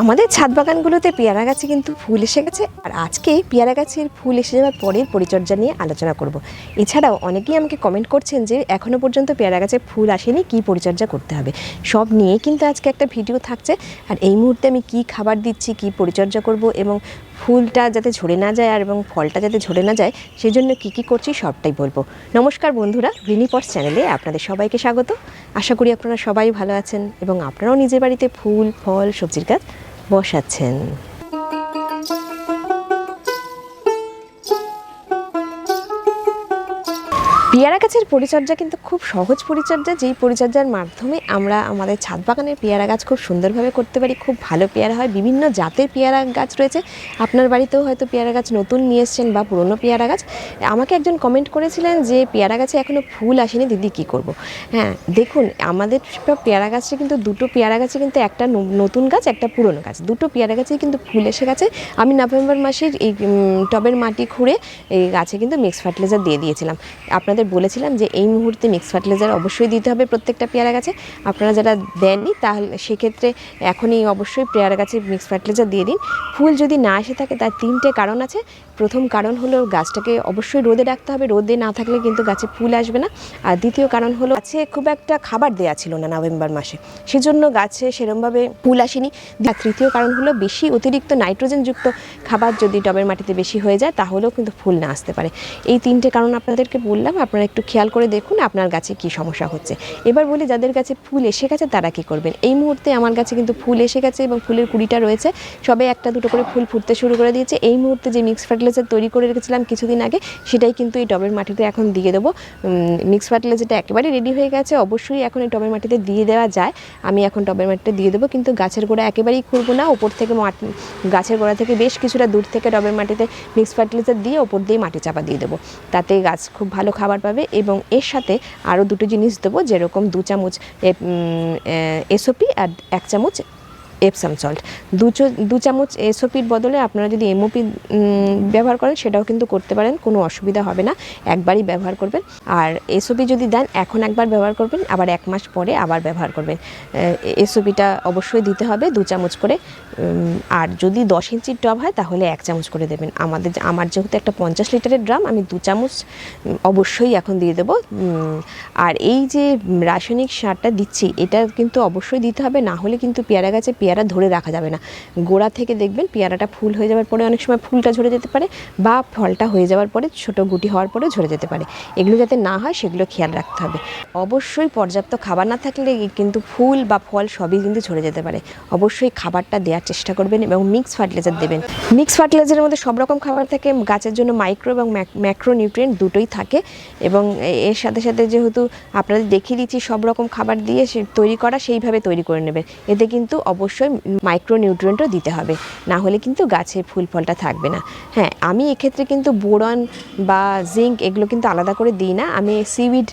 আমাদের ছাদ বাগানগুলোতে পেয়ারা গাছে কিন্তু ফুল এসে গেছে, আর আজকে পেয়ারা গাছের ফুল এসে যাওয়ার পরের পরিচর্যা নিয়ে আলোচনা করব। এছাড়াও অনেকেই আমাকে কমেন্ট করছেন যে এখনও পর্যন্ত পেয়ারা গাছে ফুল আসেনি, কী পরিচর্যা করতে হবে? সব নিয়ে কিন্তু আজকে একটা ভিডিও থাকছে, আর এই মুহূর্তে আমি কি খাবার দিচ্ছি, কি পরিচর্যা করব এবং ফুলটা যাতে ঝরে না যায় আর এবং ফলটা যাতে ঝরে না যায় সেই জন্য কী কী করছি সবটাই বলব। নমস্কার বন্ধুরা রিনিপটস চ্যানেলে আপনাদের সবাইকে স্বাগত। আশা করি আপনারা সবাই ভালো আছেন এবং আপনারাও নিজের বাড়িতে ফুল, ফল, সবজির গাছ বসাচ্ছেন। পেয়ারা গাছের পরিচর্যা কিন্তু খুব সহজ পরিচর্যা, যেই পরিচর্যার মাধ্যমে আমরা আমাদের ছাদ বাগানের পেয়ারা গাছ খুব সুন্দরভাবে করতে পারি। খুব ভালো পেয়ারা হয়। বিভিন্ন জাতের পেয়ারা গাছ রয়েছে। আপনার বাড়িতেও হয়তো পেয়ারা গাছ নতুন নিয়ে এসছেন বা পুরনো পেয়ারা গাছ। আমাকে একজন কমেন্ট করেছিলেন যে, পেয়ারা গাছে এখনও ফুল আসেনি, দিদি কী করব? হ্যাঁ দেখুন, আমাদের পেয়ারা গাছে কিন্তু দুটো পেয়ারা গাছে কিন্তু একটা নতুন গাছ, একটা পুরনো গাছ। দুটো পেয়ারা গাছেই কিন্তু ফুল এসে গেছে। আমি নভেম্বর মাসের এই টবের মাটি খুঁড়ে এই গাছে কিন্তু মিক্স ফার্টিলাইজার দিয়ে দিয়েছিলাম। আপনাদের বলেছিলাম যে এই মুহূর্তে মিক্স ফার্টিলাইজার অবশ্যই দিতে হবে প্রত্যেকটা পেয়ারা গাছে। আপনারা যারা দেননি তাহলে সেক্ষেত্রে এখনই অবশ্যই পেয়ারা গাছে মিক্স ফার্টিলাইজার দিয়ে দিন। ফুল যদি না এসে থাকে তার তিনটে কারণ আছে। প্রথম কারণ হলো গাছটাকে অবশ্যই রোদে রাখতে হবে। রোদে না থাকলে কিন্তু গাছে ফুল আসবে না। আর দ্বিতীয় কারণ হলো গাছে খুব একটা খাবার দেওয়া ছিল না নভেম্বর মাসে। সেজন্য গাছে সেরমভাবে ফুল আসেনি। আর তৃতীয় কারণ হলো বেশি অতিরিক্ত নাইট্রোজেনযুক্ত খাবার যদি টবের মাটিতে বেশি হয়ে যায় তাহলেও কিন্তু ফুল না আসতে পারে। এই তিনটে কারণ আপনাদেরকে বললাম। আপনারা একটু খেয়াল করে দেখুন আপনার গাছে কি সমস্যা হচ্ছে। এবার বলি যাদের কাছে ফুল এসে গেছে তারা কি করবেন? এই মুহূর্তে আমার কাছে কিন্তু ফুল এসে গেছে এবং ফুলের কুড়িটা রয়েছে। সবে একটা দুটো করে ফুল ফুটতে শুরু করে দিয়েছে। এই মুহূর্তে যে মিক্স ফার্টিলাইজার তৈরি করে রেখেছিলাম কিছুদিন আগে, সেটাই কিন্তু এই টবের মাটিতে এখন দিয়ে দেবো। মিক্স ফার্টিলাইজারটা একেবারে রেডি হয়ে গেছে। অবশ্যই এখন এই টবের মাটিতে দিয়ে দেওয়া যায়। আমি এখন টবের মাটিতে দিয়ে দেবো। কিন্তু গাছের গোড়া একেবারেই খুঁড়বো না। ওপর থেকে মাটি গাছের গোড়া থেকে বেশ কিছুটা দূর থেকে টবের মাটিতে মিক্স ফার্টিলাইজার দিয়ে ওপর দিয়ে মাটি চাপা দিয়ে দেবো। তাতে গাছ খুব ভালো খাবার পাবে এবং এর সাথে আরও দুটো জিনিস দেবো, যেরকম দু চামচ এসওপি আর এক চামচ এপসাম সল্ট দু চামচ এসওপির বদলে আপনারা যদি এমওপি ব্যবহার করেন, সেটাও কিন্তু করতে পারেন, কোনো অসুবিধা হবে না। একবারই ব্যবহার করবেন। আর এসওপি যদি দেন, এখন একবার ব্যবহার করবেন, আবার এক মাস পরে আবার ব্যবহার করবেন। এসওপিটা অবশ্যই দিতে হবে, দু চামচ করে। আর যদি দশ ইঞ্চির টব হয়, তাহলে এক চামচ করে দেবেন। আমাদের আমার যেহেতু একটা পঞ্চাশ লিটারের ড্রাম, আমি দু চামচ অবশ্যই এখন দিয়ে দেবো। আর এই যে রাসায়নিক সারটা দিচ্ছি, এটা কিন্তু অবশ্যই দিতে হবে, না হলে কিন্তু পেয়ারা গাছে পেয়ারা ধরে রাখা যাবে না। গোড়া থেকে দেখবেন পেয়ারাটা ফুল হয়ে যাওয়ার পরে অনেক সময় ফুলটা ঝরে যেতে পারে বা ফলটা হয়ে যাওয়ার পরে ছোট গুটি হওয়ার পরে ঝরে যেতে পারে। এগুলো যাতে না হয় সেগুলো খেয়াল রাখতে হবে। অবশ্যই পর্যাপ্ত খাবার না থাকলে কিন্তু ফুল বা ফল সবই কিন্তু ঝরে যেতে পারে। অবশ্যই খাবারটা দেওয়ার চেষ্টা করবেন এবং মিক্স ফার্টিলাইজার দেবেন। মিক্স ফার্টিলাইজারের মধ্যে সব রকম খাবার থাকে। গাছের জন্য মাইক্রো এবং ম্যাক্রো নিউট্রিয়েন্ট দুটোই থাকে এবং এর সাথে সাথে যেহেতু আপনাদের দেখিয়ে দিচ্ছি সব রকম খাবার দিয়ে সে তৈরি করা সেইভাবে তৈরি করে নেবেন। এতে কিন্তু অবশ্যই মাইক্রো নিউট্রিয়েন্টও দিতে হবে। না হলে কিন্তু গাছের ফুল ফলটা থাকবে না। হ্যাঁ আমি এক্ষেত্রে কিন্তু বোরন বা জিঙ্ক এগুলো কিন্তু আলাদা করে দিই না। আমি সিউইড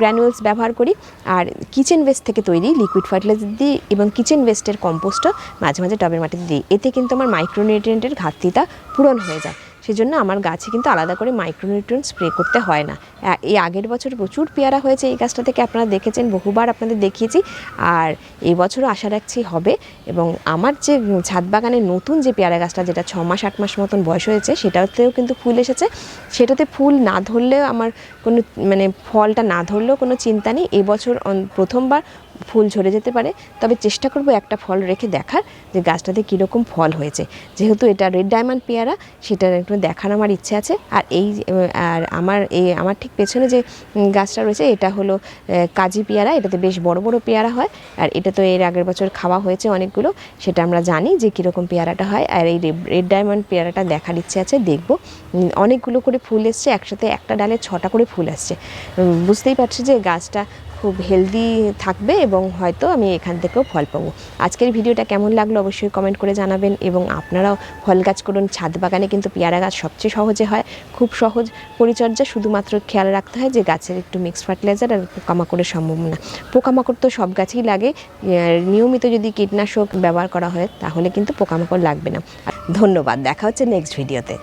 গ্র্যানুয়েলস ব্যবহার করি। আর কিচেন ওয়েস্ট থেকে তৈরি লিকুইড ফার্টিলাইজার দিই এবং কিচেন ওয়েস্টের কম্পোস্টও মাঝে মাঝে টবের মাটিতে দিই। এতে কিন্তু আমার মাইক্রোনিউট্রিয়েন্টের ঘাটতিটা পূরণ হয়ে যায়। সেজন্য আমার গাছে কিন্তু আলাদা করে মাইক্রোনিউট্রিয়েন্ট স্প্রে করতে হয় না। এই আগের বছর প্রচুর পেয়ারা হয়েছে এই গাছটা থেকে আপনারা দেখেছেন, বহুবার আপনাদের দেখিয়েছি। আর এই বছরও আশা রাখছি হবে এবং আমার যে ছাদ বাগানে নতুন যে পেয়ারা গাছটা যেটা ছ মাস, আট মাস মতন বয়স হয়েছে, সেটাতেও কিন্তু ফুল এসেছে। সেটাতে ফুল না ধরলেও আমার কোনো মানে ফলটা না ধরলেও কোনো চিন্তা নেই। এবছর প্রথমবার ফুল ঝরে যেতে পারে। তবে চেষ্টা করব একটা ফল রেখে দেখার যে গাছটাতে কীরকম ফল হয়েছে। যেহেতু এটা রেড ডায়মন্ড পেয়ারা, সেটা একটু দেখার আমার ইচ্ছে আছে। আর এই, আর আমার এই আমার ঠিক পেছনে যে গাছটা রয়েছে, এটা হলো কাজি পেয়ারা। এটাতে বেশ বড় বড় পেয়ারা হয়। আর এটা তো এর আগের বছর খাওয়া হয়েছে অনেকগুলো। সেটা আমরা জানি যে কীরকম পেয়ারাটা হয়। আর এই রেড ডায়মন্ড পেয়ারাটা দেখার ইচ্ছে আছে, দেখব। অনেকগুলো করে ফুল এসছে। একসাথে একটা ডালে ছটা করে ফুল আসছে। বুঝতেই পারছি যে গাছটা খুব হেলদি থাকবে এবং হয়তো আমি এখান থেকেও ফল পাবো। আজকের ভিডিওটা কেমন লাগল অবশ্যই কমেন্ট করে জানাবেন এবং আপনারাও ফল গাছ করুন। ছাদ বাগানে কিন্তু পেয়ারা গাছ সবচেয়ে সহজে হয়। খুব সহজ পরিচর্যা শুধুমাত্র খেয়াল রাখতে হয় যে গাছের একটু মিক্স ফার্টিলাইজার আর পোকামাকড়ের সম্ভাবনা পোকামাকড় তো সব গাছেই লাগে। নিয়মিত যদি কীটনাশক ব্যবহার করা হয় তাহলে কিন্তু পোকামাকড় লাগবে না। ধন্যবাদ। দেখা হচ্ছে নেক্সট ভিডিওতে